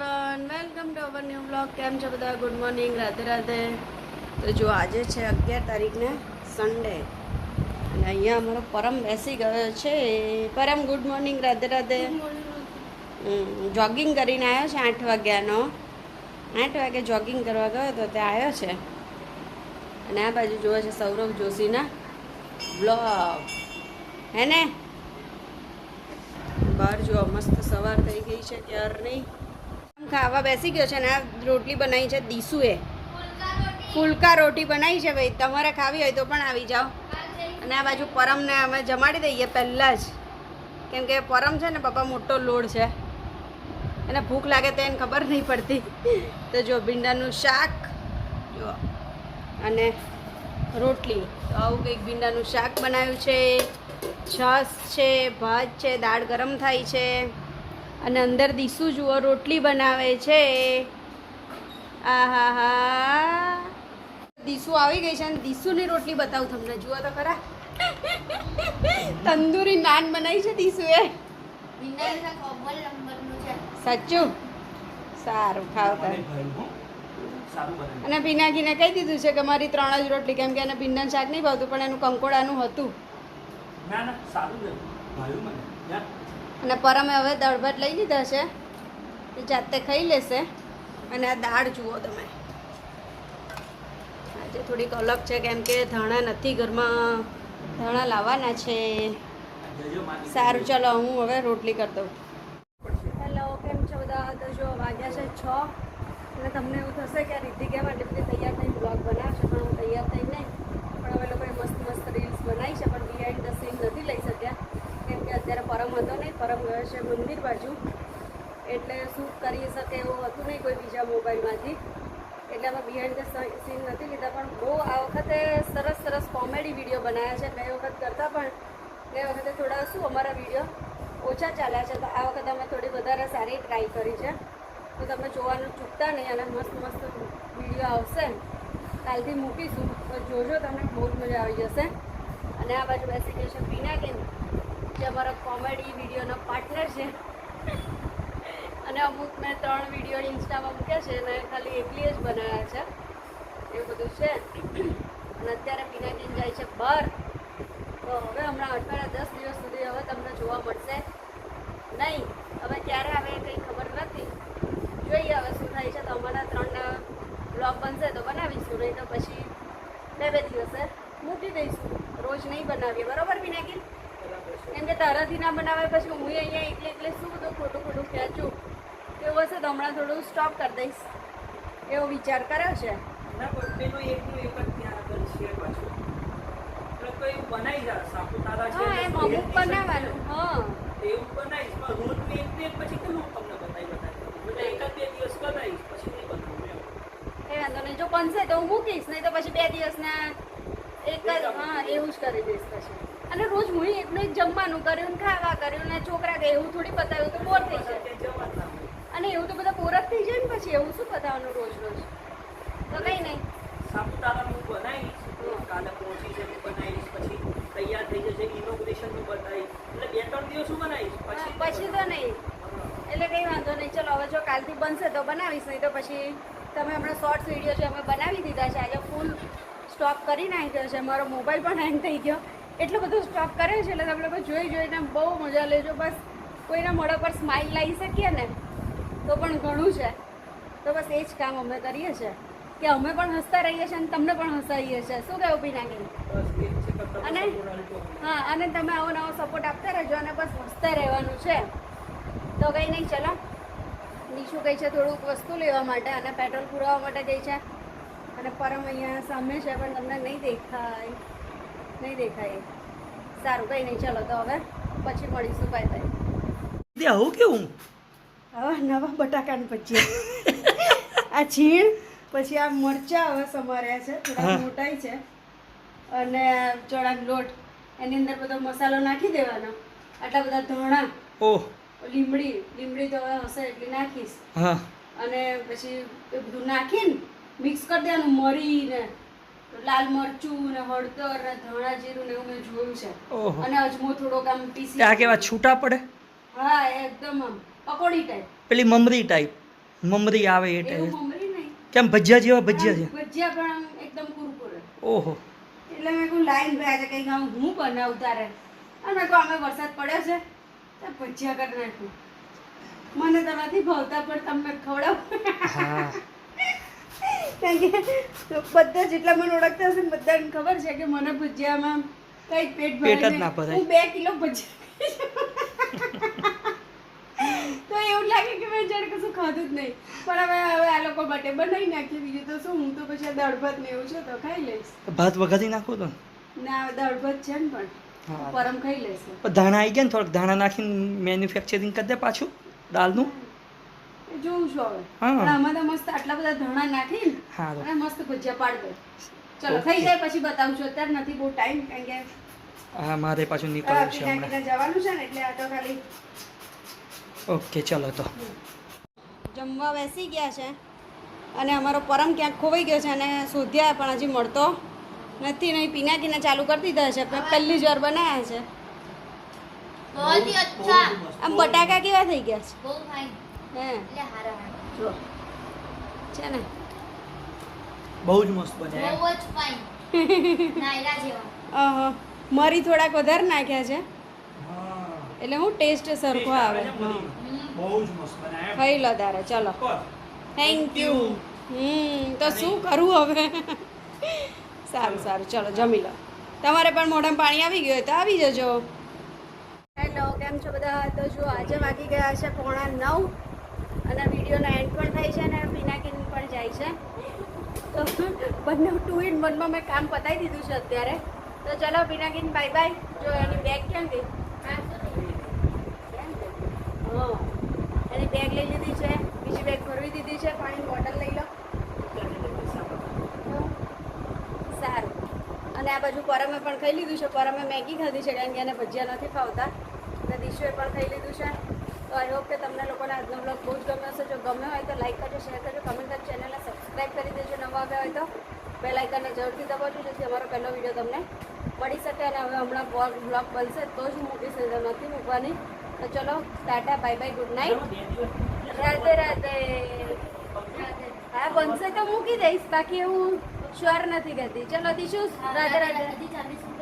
Everyone welcome to our new blog કેમ છો બધા? Good morning Radhe Radhe. તો જો આજે છે અગિયાર તારીખને સન્ડે અને અહીંયા અમારો પરમ બેસી ગયો છે. Param good morning Radhe Radhe. Jogging કરીને આવ્યો છે આઠ વાગ્યાનો. આઠ વાગે જોગિંગ કરવા ગયો તો તે આવ્યો છે. અને આ બાજુ જોવે છે સૌરભ જોશીના બ્લોગ હે ને? બહાર જો મસ્ત સવાર થઈ ગઈ છે ત્યારની. ખાવા બેસી ગયો છે ને આ રોટલી બનાવી છે દીસુએ ફુલકા રોટી બનાવી છે ભાઈ. તમારે ખાવી હોય તો પણ આવી જાઓ. અને આ બાજુ પરમને અમે જમાડી દઈએ પહેલાં જ. કેમ કે પરમ છે ને પપ્પા મોટો લોડ છે. એને ભૂખ લાગે તો એને ખબર નહીં પડતી. તો જો ભીંડાનું શાક, જો અને રોટલી. તો આવું કંઈક ભીંડાનું શાક બનાવ્યું છે. છાશ છે, ભાત છે, દાળ ગરમ થાય છે. અને અંદર દીસુ જુઓ, રોટલી બનાવે છે. આ હા. આવી ગઈ છે અને દીસુની રોટલી બતાવું તમને. જુઓ તો ખરા. તંદૂરી નાન બનાવી છે દીસુએ સાચું? સારું ખાવ અને ભીનાગીને કહી દીધું છે કે મારી ત્રણ જ રોટલી, કેમ કે એને ભીંડાનું શાક નહીં ભાવતું, પણ એનું કંકોડાનું હતું. ના ના, સારું અને પરમે હવે દાળ ભાત લઈ લીધા છે. એ જાતે ખાઈ લેશે. અને આ દાળ જુઓ તમે. આજે થોડીક અલગ છે, કેમ કે ધાણા નથી ઘરમાં. ધાણા લાવવાના છે. સારું, ચાલો હું હવે રોટલી કરી દઉં. હેલો કેમ છો બધા? તો જો વાગ્યા છે છ. અને તમને એવું થશે કે આ રીતિ કેમ આટલી તૈયાર થઈ બ્લોગ બનાવશે પણ હું તૈયાર થઈ નહીં પણ હવે લોકોએ મસ્ત મસ્ત રીલ્સ બનાવી છે પણ બિહાઇન્ડ ધ સીન નથી લઈ શક્યા કેમ કે અત્યારે પરમ હતો નહીં પરમ ગયો છે મંદિર બાજુ એટલે શૂટ કરી શકે એવું હતું નહીં કોઈ બીજા મોબાઈલમાંથી. એટલે અમે બિહાઇન્ડ ધ સીન નથી લીધા, પણ બહુ આ વખતે સરસ સરસ કોમેડી વીડિયો બનાવ્યા છે. બે વખત કરતાં પણ બે વખતે થોડા શું અમારા વીડિયો ઓછા ચાલ્યા છે. તો આ વખતે અમે થોડી વધારે સારી ટ્રાય કરી છે. તો તમે જોવાનું ચૂકતા નહીં અને મસ્ત મસ્ત વીડિયો આવશે. કાલથી મૂકીશું. તો જોજો તમને બહુ જ મજા આવી જશે. અને આ બાજુ બેસી ગઈ છે પીનાબેન જે અમારા કોમેડી વિડીયોનો પાર્ટનર છે. અને અમુક મેં ત્રણ વીડિયો ઇન્સ્ટામાં મૂક્યા છે અને ખાલી એકલી જ બનાવ્યા છે. એવું બધું છે. અને અત્યારે પીનાબેન જાય છે બહાર. તો હવે હમણાં અઠવાડિયા દસ દિવસ સુધી હવે તમને જોવા મળશે. નહીં હવે ક્યારે આવે કંઈ ખબર નથી. જોઈએ હવે શું થાય છે. તો અમારા ત્રણ બ્લોગ બનશે તો બનાવીશું. નહીં તો પછી બે બે દિવસે મૂકી દઈશું. રોજ નહીં બનાવીએ. બરોબર વિનાગીર કેમ કે તારાથી ના બનાવે પછી હું અહીંયા એકલે એકલે શું બધું ખોટું ખોટું ખેંચું? એવું હશે તો હમણાં થોડું સ્ટોપ કરી દઈશ. એવો વિચાર કર્યો છે? એકનું જ બનશે તો હું મૂકીશ નહીં તો પછી બે દિવસના એક જ હા એવું જ કરી દઈશ પછી. અને રોજ હું એકલું એક જમવાનું કર્યું ને ખાવા કર્યું ને છોકરા કે એવું થોડી બતાવ્યું તો બોર થઈ જાય. અને એવું તો બધા બોર થઈ જાય ને પછી એવું શું બતાવવાનું રોજ રોજ? તો કંઈ નહીં. સાપુતારાનું હું બનાવીશ કાલે પહોંચી છે બનાવીશ પછી તૈયાર થઈ જશે ઇનોગ્રેશનનું બતાવીશ એટલે બે ત્રણ દિવસ હું બનાવીશ પછી પછી તો નહીં. એટલે કંઈ વાંધો નહીં. ચલો હવે જો કાલથી બનશે તો બનાવીશ નહીં તો પછી તમે હમણાં શોર્ટ્સ વીડિયો છે અમે બનાવી દીધા છે આજે ફૂલ સ્ટોપ કરી નાખ્યો છે. મારો મોબાઈલ પણ હેંગ થઈ ગયો. એટલો બધો સ્ટોપ કર્યો છે એટલે તમે લોકો જોઈ જોઈને બહુ મજા લેજો. બસ કોઈના મોઢા પર સ્માઇલ લાવી શકીએ ને? તો પણ ઘણું છે. તો બસ એ જ કામ અમે કરીએ છીએ. કે અમે પણ હસતા રહીએ છીએ અને તમને પણ હસાવીએ છીએ. શું કહેવું પીનાની બસ એ છે અને? હા અને તમે આવો નવો સપોર્ટ આપતા રહેજો અને બસ હસતા રહેવાનું છે. તો કંઈ નહીં ચલો. નીશુ ગઈ છે? થોડુંક વસ્તુ લેવા માટે અને પેટ્રોલ પુરાવવા માટે ગઈ છે? અને પરમ અહીંયા સામે છે પણ તમને નહીં દેખાય. નહીં દેખાય. સારું કંઈ નહીં ચલો તો હવે પછી મળીશું. બાય બાય આવું કેવું? હવે નવા બટાકાની ભજીયા. આ છીણ પછી આ મરચા હવે સમાર્યા છે થોડા મોટાઈ છે. અને ચણાનો લોટ એની અંદર બધો મસાલો નાખી દેવાનો. આટલા બધા ધાણા ઓહ. લીમડી લીમડી તો હવે હશે એટલી નાખીશ. હા. અને પછી એ બધું નાખીને મિક્સ કરી દેવાનું મરી ને લાલ મરચું ને હળદર ને ધાણા જીરું ને એવું મેં જોયું છે. અને અજમો થોડોક આમ પીસી આ કેવા છૂટા પડે? હા એકદમ આમ પકોડી ટાઈપ પેલી મમરી ટાઈપ મમરી આવે એ ટાઈપ મમરી નહીં. કેમ ભજીયા જેવા ભજીયા છે? ભજીયા પણ એકદમ કુરકુરે. ઓહો. એટલે મેં કહું લાઈન ભાઈ છે કંઈક આમ હું બનાવું તારે. અને મેં કહું અમે વરસાદ પડ્યો છે તો ભજીયા કરી નાખું. મને તો નથી ભાવતા પણ તમને ખવડાવ. હા. બધા જેટલા મને ઓળખતા હશે બધાને ખબર છે કે મને ભજીયામાં કઈ પેટ પેટ જ ના. ભરાય. હું બે કિલો ભજીયા એવું લાગે કે મેં જાણે કશું ખાધું જ નહીં. પણ હવે હવે આ લોકો માટે બનાવી નાખીએ બીજું તો શું? હું તો પછી આ દાળ ભાત ને એવું છે તો ખાઈ લઈશ. ભાત વઘારી નાખો તો? ના દાળ ભાત છે ને પણ. પરમ ખાઈ લેશે. પણ ધાણા આવી ગયા ને થોડાક? ધાણા નાખીને મેન્યુફેક્ચરિંગ કરી દે પાછું દાળનું? જોઉં છું હવે. હા. પણ આમાં તો મસ્ત આટલા બધા ધાણા સારું અને મસ્ત ભજીયા પાડ દે. ચલો થઈ જાય પછી બતાવું છું. અત્યારે નથી બહુ ટાઈમ કારણ કે હા મારે પાછું નીકળવું છે હમણાં. જવાનું છે ને એટલે આ તો ખાલી ઓકે ચલો તો. જમવા બેસી ગયા છે અને અમારો પરમ ક્યાંક ખોવાઈ ગયો છે અને શોધ્યા પણ હજી મળતો નથી નહીં પીના કીના ચાલુ કરતી દીધા છે. પહેલી જ વાર બનાવ્યા છે. આમ બટાકા કેવા થઈ ગયા છે? હે. છે ને? બહુ જ મસ્ત બન્યા. બહુ જ ફાઈન નાયરા જેવા. ઓહો મરી થોડાક વધારે નાખ્યા છે. એટલે હું ટેસ્ટ સરખો આવે. બહુ જ મસ્ત બન્યા ખાઈ લો તારે ચલો. થેન્ક યુ હમ તો શું કરું હવે? સારું સારું ચલો જમી લો. તમારે પણ મોઢામાં પાણી આવી ગયું હોય તો આવી જજો. હેલો કેમ છો બધા? તો જો આજે વાગી ગયા છે પોણા નવ અને વિડીયોનો એન્ડ પણ થાય છે અને પિનાકીન પણ જાય છે. તો બંને ટુ ઇન વનમાં મેં કામ પતાવી દીધું છે અત્યારે. તો ચલો પિનાકીન બાય બાય જો એની બેગ ક્યાં ગઈ હા એની બેગ લઈ લીધી છે, બીજી બેગ ભરવી દીધી છે, પાણીની બોટલ લઈ લો. સારું. અને આ બાજુ પરમે પણ ખાઈ લીધું છે, પરમે મેગી ખાધી છે, કારણ કે એને ભજીયા નથી ખાવતા અને દિશુએ પણ ખાઈ લીધું છે. તો આઈ હોપ કે તમને લોકોને આજનો બ્લોગ બહુ જ ગમ્યો હશે. જો ગમ્યો હોય તો લાઈક કરજો શેર કરજો કમેન્ટ કરજો ચેનલને સબસ્ક્રાઈબ કરી દેજો, નવા આવ્યા હોય તો. બે લાઇકનને જરૂરથી દબાવજો, જેથી અમારો પહેલો વીડિયો તમને મળી શકે અને હવે હમણાં બ્લોગ બનશે, તો જ મૂકીશ નથી મૂકવાની તો ચલો tata bye bye good night Radhe Radhe હા બનશે તો મૂકી દઈશ બાકી હું શ્યોર નથી કહેતી ચલો દીશું રાધે રાધે હજી ચાલીસ